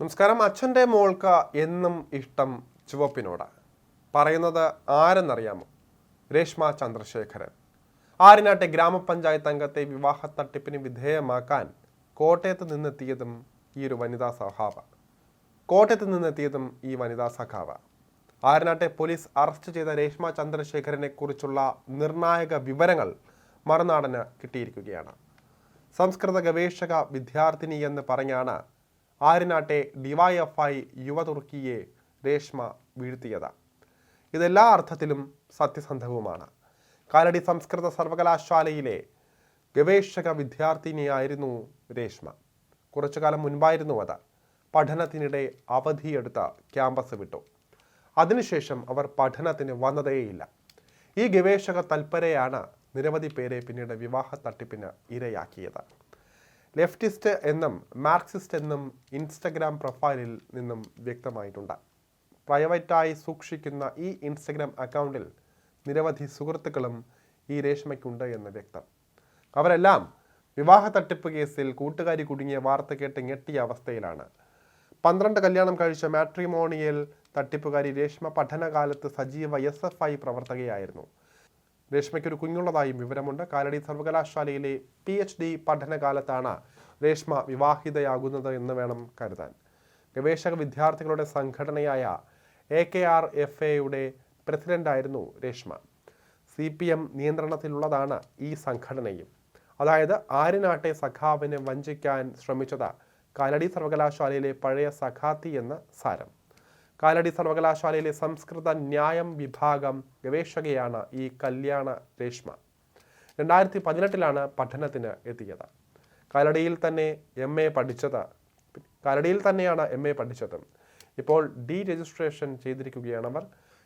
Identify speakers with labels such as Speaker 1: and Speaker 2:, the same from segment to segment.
Speaker 1: നമസ്കാരം. അച്ഛന്റെ മോൾക്ക് എന്നും ഇഷ്ടം ചുവപ്പിനോട്. പറയുന്നത് ആരെന്നറിയാമോ? രേഷ്മ ചന്ദ്രശേഖരൻ. ആരിനാട്ടെ ഗ്രാമപഞ്ചായത്ത് അംഗത്തെ വിവാഹ തട്ടിപ്പിന് വിധേയമാക്കാൻ കോട്ടയത്ത് നിന്നെത്തിയതും ഈ ഒരു വനിതാ സഹാവ കോട്ടയത്ത് നിന്നെത്തിയതും ഈ വനിതാ സഖാവ. ആരനാട്ടെ പോലീസ് അറസ്റ്റ് ചെയ്ത രേഷ്മ ചന്ദ്രശേഖരനെ കുറിച്ചുള്ള നിർണായക വിവരങ്ങൾ മറുനാടന് കിട്ടിയിരിക്കുകയാണ്. സംസ്കൃത ഗവേഷക വിദ്യാർത്ഥിനി എന്ന് പറഞ്ഞാണ് ആര്യനാട്ടെ ഡിവൈഎഫ്ഐ യുവതുർക്കിയെ രേഷ്മ വീഴ്ത്തിയത്. ഇതെല്ലാ അർത്ഥത്തിലും സത്യസന്ധവുമാണ്. കാലടി സംസ്കൃത സർവകലാശാലയിലെ ഗവേഷക വിദ്യാർത്ഥിനിയായിരുന്നു രേഷ്മ. കുറച്ചു കാലം മുൻപായിരുന്നു അത്. പഠനത്തിനിടെ അവധിയെടുത്ത് ക്യാമ്പസ് വിട്ടു. അതിനുശേഷം അവർ പഠനത്തിന് വന്നതേയില്ല. ഈ ഗവേഷക തൽപരയാണ് നിരവധി പേരെ പിന്നീട് വിവാഹ തട്ടിപ്പിന് ഇരയാക്കിയത്. ലെഫ്റ്റിസ്റ്റ് എന്നും മാർക്സിസ്റ്റ് എന്നും ഇൻസ്റ്റഗ്രാം പ്രൊഫൈലിൽ നിന്നും വ്യക്തമായിട്ടുണ്ട്. പ്രൈവറ്റായി സൂക്ഷിക്കുന്ന ഈ ഇൻസ്റ്റഗ്രാം അക്കൗണ്ടിൽ നിരവധി സുഹൃത്തുക്കളും ഈ രേഷ്മയ്ക്കുണ്ട് എന്ന് വ്യക്തം. അവരെല്ലാം വിവാഹ തട്ടിപ്പ് കേസിൽ കൂട്ടുകാരി കുടുങ്ങിയ വാർത്ത കേട്ട് ഞെട്ടിയ അവസ്ഥയിലാണ്. പന്ത്രണ്ട് കല്യാണം കഴിച്ച മാട്രിമോണിയൽ തട്ടിപ്പുകാരി രേഷ്മ പഠനകാലത്ത് സജീവ എസ് എഫ് ഐ പ്രവർത്തകയായിരുന്നു. രേഷ്മയ്ക്ക് ഒരു കുഞ്ഞുള്ളതായും വിവരമുണ്ട്. കാലടി സർവകലാശാലയിലെ പി എച്ച് ഡി പഠനകാലത്താണ് രേഷ്മ വിവാഹിതയാകുന്നത് എന്ന് വേണം കരുതാൻ. ഗവേഷക വിദ്യാർത്ഥികളുടെ സംഘടനയായ എ കെ ആർ എഫ് എയുടെ പ്രസിഡന്റായിരുന്നു രേഷ്മ. സി പി എം നിയന്ത്രണത്തിലുള്ളതാണ് ഈ സംഘടനയും. അതായത് ആര്യനാട്ടെ സഖാവിനെ വഞ്ചിക്കാൻ ശ്രമിച്ചത് കാലടി സർവകലാശാലയിലെ പഴയ സഖാത്തി എന്ന സാരം. കാലടി സർവകലാശാലയിലെ സംസ്കൃത ന്യായം വിഭാഗം ഗവേഷകയാണ് ഈ കല്യാണ രേഷ്മ. രണ്ടായിരത്തി പതിനെട്ടിലാണ് പഠനത്തിന് എത്തിയത്. കാലടിയിൽ തന്നെ എം എ പഠിച്ചത്. കാലടിയിൽ തന്നെയാണ് എം എ പഠിച്ചത്. ഇപ്പോൾ ഡി രജിസ്ട്രേഷൻ ചെയ്തിരിക്കുകയാണ് അവർ.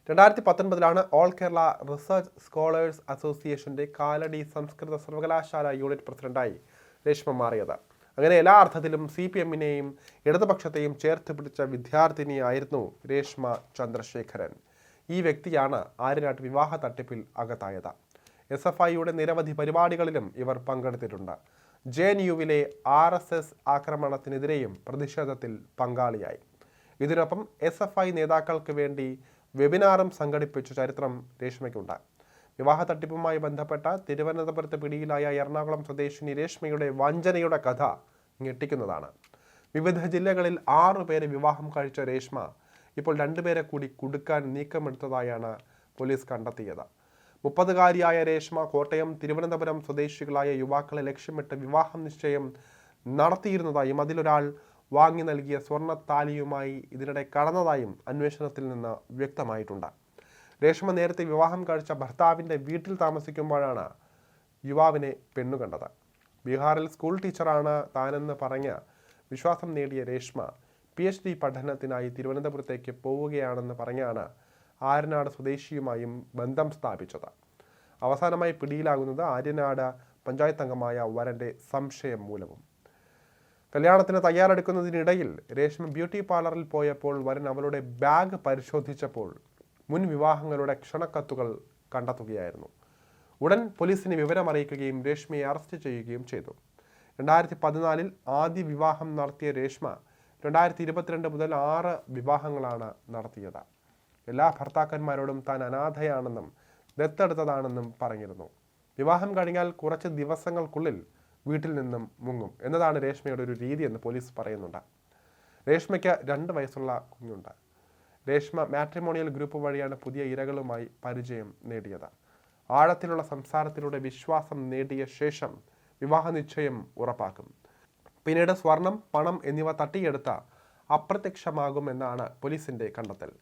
Speaker 1: രണ്ടായിരത്തി പത്തൊൻപതിലാണ് ഓൾ കേരള റിസർച്ച് സ്കോളേഴ്സ് അസോസിയേഷന്റെ കാലടി സംസ്കൃത സർവകലാശാല യൂണിറ്റ് പ്രസിഡന്റായി രേഷ്മ മാറിയത്. അങ്ങനെ എല്ലാ അർത്ഥത്തിലും സി പി എമ്മിനെയും ഇടതുപക്ഷത്തെയും ചേർത്ത് പിടിച്ച വിദ്യാർത്ഥിനിയായിരുന്നു രേഷ്മ ചന്ദ്രശേഖരൻ. ഈ വ്യക്തിയാണ് ആര്യനാട്ട് വിവാഹ തട്ടിപ്പിൽ അകത്തായത്. എസ് എഫ് ഐയുടെ നിരവധി പരിപാടികളിലും ഇവർ പങ്കെടുത്തിട്ടുണ്ട്. ജെ എൻ യുവിലെ ആർ എസ് എസ് ആക്രമണത്തിനെതിരെയും പ്രതിഷേധത്തിൽ പങ്കാളിയായി. ഇതിനൊപ്പം എസ് എഫ് ഐ നേതാക്കൾക്ക് വേണ്ടി വെബിനാറും സംഘടിപ്പിച്ച ചരിത്രം രേഷ്മയ്ക്കുണ്ട്. വിവാഹ തട്ടിപ്പുമായി ബന്ധപ്പെട്ട തിരുവനന്തപുരത്ത് പിടിയിലായ എറണാകുളം സ്വദേശിനി രേഷ്മയുടെ വഞ്ചനയുടെ കഥ ഞെട്ടിക്കുന്നതാണ്. വിവിധ ജില്ലകളിൽ ആറു പേരെ വിവാഹം കഴിച്ച രേഷ്മ ഇപ്പോൾ രണ്ടുപേരെ കൂടി കുടുക്കാൻ നീക്കമെടുത്തതായാണ് പോലീസ് കണ്ടെത്തിയത്. മുപ്പതുകാരിയായ രേഷ്മ കോട്ടയം തിരുവനന്തപുരം സ്വദേശികളായ യുവാക്കളെ ലക്ഷ്യമിട്ട് വിവാഹം നിശ്ചയം നടത്തിയിരുന്നതായും അതിലൊരാൾ വാങ്ങി നൽകിയ സ്വർണത്താലിയുമായി ഇതിനിടെ കടന്നതായും അന്വേഷണത്തിൽ നിന്ന് വ്യക്തമായിട്ടുണ്ട്. രേഷ്മ നേരത്തെ വിവാഹം കഴിച്ച ഭർത്താവിന്റെ വീട്ടിൽ താമസിക്കുമ്പോഴാണ് യുവാവിനെ പെണ്ണു കണ്ടത്. ബീഹാറിൽ സ്കൂൾ ടീച്ചറാണ് താനെന്ന് പറഞ്ഞ് വിശ്വാസം നേടിയ രേഷ്മ പി എച്ച് ഡി പഠനത്തിനായി തിരുവനന്തപുരത്തേക്ക് പോവുകയാണെന്ന് പറഞ്ഞാണ് ആര്യനാട് സ്വദേശിയുമായും ബന്ധം സ്ഥാപിച്ചത്. അവസാനമായി പിടിയിലാകുന്നത് ആര്യനാട് പഞ്ചായത്ത് അംഗമായ വരന്റെ സംശയം മൂലവും. കല്യാണത്തിന് തയ്യാറെടുക്കുന്നതിനിടയിൽ രേഷ്മ ബ്യൂട്ടി പാർലറിൽ പോയപ്പോൾ വരൻ അവളുടെ ബാഗ് പരിശോധിച്ചപ്പോൾ മുൻ വിവാഹങ്ങളുടെ ക്ഷണക്കത്തുകൾ കണ്ടെത്തുകയായിരുന്നു. ഉടൻ പോലീസിനെ വിവരം അറിയിക്കുകയും രേഷ്മയെ അറസ്റ്റ് ചെയ്യുകയും ചെയ്തു. രണ്ടായിരത്തി പതിനാലിൽ ആദ്യ വിവാഹം നടത്തിയ രേഷ്മ രണ്ടായിരത്തി ഇരുപത്തിരണ്ട് മുതൽ ആറ് വിവാഹങ്ങളാണ് നടത്തിയത്. എല്ലാ ഭർത്താക്കന്മാരോടും താൻ അനാഥയാണെന്നും ദത്തെടുത്തതാണെന്നും പറഞ്ഞിരുന്നു. വിവാഹം കഴിഞ്ഞാൽ കുറച്ച് ദിവസങ്ങൾക്കുള്ളിൽ വീട്ടിൽ നിന്നും മുങ്ങും. എന്നതാണ് രേഷ്മയുടെ ഒരു രീതി എന്ന് പോലീസ് പറയുന്നുണ്ട്. രേഷ്മയ്ക്ക് രണ്ട് വയസ്സുള്ള കുഞ്ഞുണ്ട്. രേഷ്മ മാട്രിമോണിയൽ ഗ്രൂപ്പ് വഴിയാണ് പുതിയ ഇരകളുമായി പരിചയം നേടിയത്. ആഴത്തിലുള്ള സംസാരത്തിലൂടെ വിശ്വാസം നേടിയ ശേഷം വിവാഹ നിശ്ചയം ഉറപ്പാക്കും. പിന്നീട് സ്വർണം പണം എന്നിവ തട്ടിയെടുത്ത അപ്രത്യക്ഷമാകുമെന്നാണ് പോലീസിന്റെ കണ്ടെത്തൽ.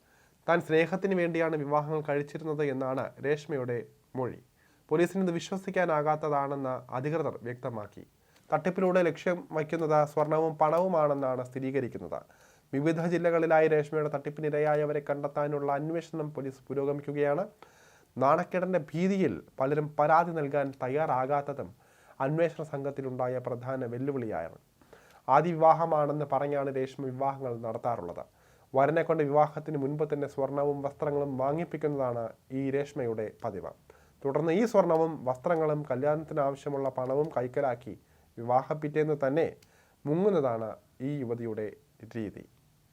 Speaker 1: താൻ സ്നേഹത്തിന് വേണ്ടിയാണ് വിവാഹങ്ങൾ കഴിച്ചിരുന്നത് എന്നാണ് രേഷ്മയുടെ മൊഴി. പോലീസിന് ഇത് വിശ്വസിക്കാനാകാത്തതാണെന്ന് അധികൃതർ വ്യക്തമാക്കി. തട്ടിപ്പിലൂടെ ലക്ഷ്യം വയ്ക്കുന്നത് സ്വർണവും പണവുമാണെന്നാണ് സ്ഥിരീകരിക്കുന്നത്. വിവിധ ജില്ലകളിലായി രേഷ്മയുടെ തട്ടിപ്പിനിരയായവരെ കണ്ടെത്താനുള്ള അന്വേഷണം പോലീസ് പുരോഗമിക്കുകയാണ്. നാണക്കേടന്റെ ഭീതിയിൽ പലരും പരാതി നൽകാൻ തയ്യാറാകാത്തതും അന്വേഷണ സംഘത്തിലുണ്ടായ പ്രധാന വെല്ലുവിളിയാണ് ആദ്യ വിവാഹമാണെന്ന് പറഞ്ഞാണ് രേഷ്മ വിവാഹങ്ങൾ നടത്താറുള്ളത്. വരനെ കൊണ്ട് വിവാഹത്തിന് മുൻപ് തന്നെ സ്വർണവും വസ്ത്രങ്ങളും വാങ്ങിപ്പിക്കുന്നതാണ് ഈ രേഷ്മയുടെ പതിവ്. തുടർന്ന് ഈ സ്വർണവും വസ്ത്രങ്ങളും കല്യാണത്തിന് ആവശ്യമുള്ള പണവും കൈക്കലാക്കി വിവാഹപ്പിറ്റേന്ന് തന്നെ മുങ്ങുന്നതാണ് ഈ യുവതിയുടെ രീതി.